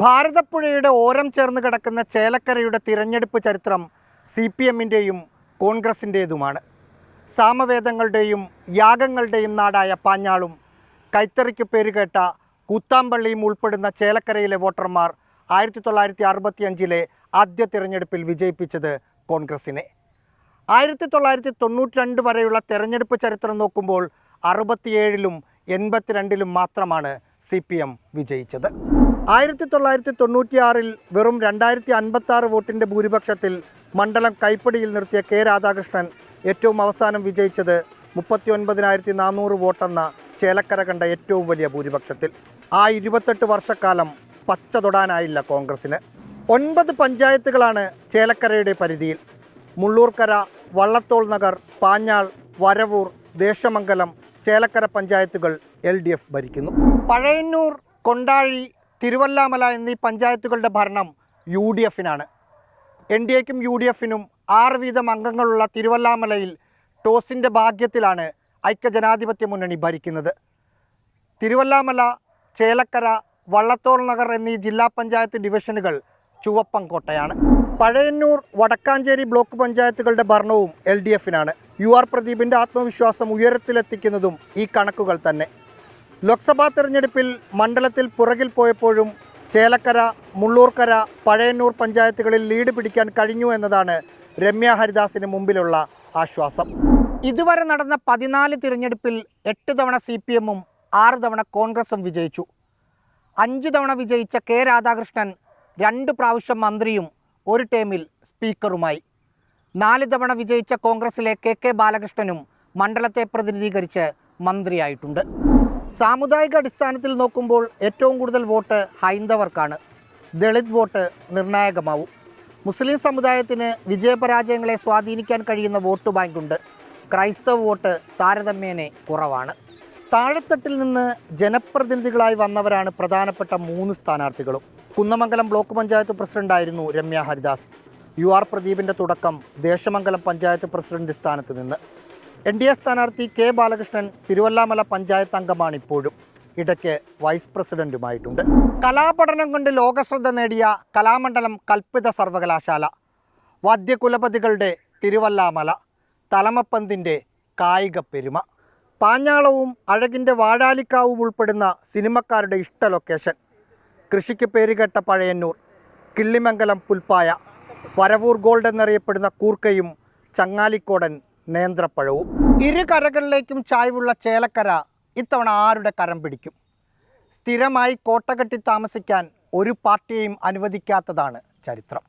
ഭാരതപ്പുഴയുടെ ഓരം ചേർന്ന് കിടക്കുന്ന ചേലക്കരയുടെ തിരഞ്ഞെടുപ്പ് ചരിത്രം സി പി എമ്മിന്റെയും കോൺഗ്രസിന്റേതുമാണ്. സാമവേദങ്ങളുടെയും യാഗങ്ങളുടെയും നാടായ പാഞ്ഞാളും കൈത്തറിക്ക് പേരുകേട്ട കൂത്താമ്പള്ളിയും ഉൾപ്പെടുന്ന ചേലക്കരയിലെ വോട്ടർമാർ ആയിരത്തി തൊള്ളായിരത്തി അറുപത്തി അഞ്ചിലെ ആദ്യ തിരഞ്ഞെടുപ്പിൽ വിജയിപ്പിച്ചത് കോൺഗ്രസിനെ ആയിരത്തി തൊള്ളായിരത്തി തൊണ്ണൂറ്റി രണ്ട് വരെയുള്ള തെരഞ്ഞെടുപ്പ് ചരിത്രം നോക്കുമ്പോൾ അറുപത്തിയേഴിലും എൺപത്തിരണ്ടിലും മാത്രമാണ് സി പി എം വിജയിച്ചത്. ആയിരത്തി തൊള്ളായിരത്തി തൊണ്ണൂറ്റിയാറിൽ വെറും രണ്ടായിരത്തി അൻപത്തി ആറ് വോട്ടിന്റെ ഭൂരിപക്ഷത്തിൽ മണ്ഡലം കൈപ്പടിയിൽ നിർത്തിയ കെ രാധാകൃഷ്ണൻ ഏറ്റവും അവസാനം വിജയിച്ചത് മുപ്പത്തി ഒൻപതിനായിരത്തി നാനൂറ് വോട്ടെന്ന ചേലക്കര കണ്ട ഏറ്റവും വലിയ ഭൂരിപക്ഷത്തിൽ. ആ ഇരുപത്തെട്ട് വർഷക്കാലം പച്ച തൊടാനായില്ല കോൺഗ്രസിന് ഒൻപത് പഞ്ചായത്തുകളാണ് ചേലക്കരയുടെ പരിധിയിൽ. മുള്ളൂർക്കര വള്ളത്തോൾ നഗർ പാഞ്ഞാൾ വരവൂർ ദേശമംഗലം ചേലക്കര പഞ്ചായത്തുകൾ എൽ ഡി എഫ് ഭരിക്കുന്നു. പഴയന്നൂർ കൊണ്ടാഴി തിരുവല്ലാമല എന്നീ പഞ്ചായത്തുകളുടെ ഭരണം യു ഡി എഫിനാണ്. എൻ ഡി എക്കും യു ഡി എഫിനും ആറ് വീതം അംഗങ്ങളുള്ള തിരുവല്ലാമലയിൽ ടോസിന്റെ ഭാഗ്യത്തിലാണ് ഐക്യജനാധിപത്യ മുന്നണി ഭരിക്കുന്നത്. തിരുവല്ലാമല ചേലക്കര വള്ളത്തോൾ നഗർ എന്നീ ജില്ലാ പഞ്ചായത്ത് ഡിവിഷനുകൾ ചുവപ്പം കോട്ടയാണ്. പഴയന്നൂർ വടക്കാഞ്ചേരി ബ്ലോക്ക് പഞ്ചായത്തുകളുടെ ഭരണവും എൽ ഡി എഫിനാണ്. യു ആർ പ്രദീപിന്റെ ആത്മവിശ്വാസം ഉയരത്തിലെത്തിക്കുന്നതും ഈ കണക്കുകൾ തന്നെ. ലോക്സഭാ തെരഞ്ഞെടുപ്പിൽ മണ്ഡലത്തിൽ പുറകിൽ പോയപ്പോഴും ചേലക്കര മുള്ളൂർക്കര പഴയന്നൂർ പഞ്ചായത്തുകളിൽ ലീഡ് പിടിക്കാൻ കഴിഞ്ഞു എന്നതാണ് രമ്യ ഹരിദാസിന് മുമ്പിലുള്ള ആശ്വാസം. ഇതുവരെ നടന്ന പതിനാല് തിരഞ്ഞെടുപ്പിൽ എട്ട് തവണ സി പി എമ്മും ആറ് തവണ കോൺഗ്രസും വിജയിച്ചു. അഞ്ച് തവണ വിജയിച്ച കെ രാധാകൃഷ്ണൻ രണ്ട് പ്രാവശ്യം മന്ത്രിയും ഒരു ടേമിൽ സ്പീക്കറുമായി. നാല് തവണ വിജയിച്ച കോൺഗ്രസിലെ കെ കെ ബാലകൃഷ്ണനും മണ്ഡലത്തെ പ്രതിനിധീകരിച്ച് മന്ത്രിയായിട്ടുണ്ട്. സാമുദായിക അടിസ്ഥാനത്തിൽ നോക്കുമ്പോൾ ഏറ്റവും കൂടുതൽ വോട്ട് ഹൈന്ദവർക്കാണ്. ദളിത് വോട്ട് നിർണായകമാവും. മുസ്ലിം സമുദായത്തിന് വിജയപരാജയങ്ങളെ സ്വാധീനിക്കാൻ കഴിയുന്ന വോട്ട് ബാങ്കുണ്ട്. ക്രൈസ്തവ വോട്ട് താരതമ്യേന കുറവാണ്. താഴെത്തട്ടിൽ നിന്ന് ജനപ്രതിനിധികളായി വന്നവരാണ് പ്രധാനപ്പെട്ട മൂന്ന് സ്ഥാനാർത്ഥികളും. കുന്നമംഗലം ബ്ലോക്ക് പഞ്ചായത്ത് പ്രസിഡന്റായിരുന്നു രമ്യ ഹരിദാസ്. യു ആർ പ്രദീപിന്റെ തുടക്കം ദേശമംഗലം പഞ്ചായത്ത് പ്രസിഡന്റ് സ്ഥാനത്ത് നിന്ന്. എൻ ഡി എ സ്ഥാനാർത്ഥി കെ ബാലകൃഷ്ണൻ തിരുവല്ലാമല പഞ്ചായത്ത് അംഗമാണ് ഇപ്പോഴും ഇടയ്ക്ക് വൈസ് പ്രസിഡന്റുമായിട്ടുണ്ട്. കലാപഠനം കൊണ്ട് ലോകശ്രദ്ധ നേടിയ കലാമണ്ഡലം കൽപ്പിത സർവകലാശാല. വാദ്യകുലപതികളുടെ തിരുവല്ലാമല തലമപ്പന്തിന്റെ കായിക പെരുമ പാഞ്ഞാളവും അഴകിന്റെ വാഴാലിക്കാവും ഉൾപ്പെടുന്ന സിനിമക്കാരുടെ ഇഷ്ട ലൊക്കേഷൻ കൃഷിക്ക് പേരുകേട്ട പഴയന്നൂർ കിള്ളിമംഗലം പുൽപ്പായ വരവൂർ ഗോൾഡ് എന്നറിയപ്പെടുന്ന കൂർക്കയും ചങ്ങാലിക്കോടൻ നേന്ത്രപ്പഴവും. ഇരു കരകളിലേക്കും ചായ്വുള്ള ചേലക്കര ഇത്തവണ ആരുടെ കരം പിടിക്കും? സ്ഥിരമായി കോട്ട കെട്ടി താമസിക്കാൻ ഒരു പാർട്ടിയെയും അനുവദിക്കാത്തതാണ് ചരിത്രം.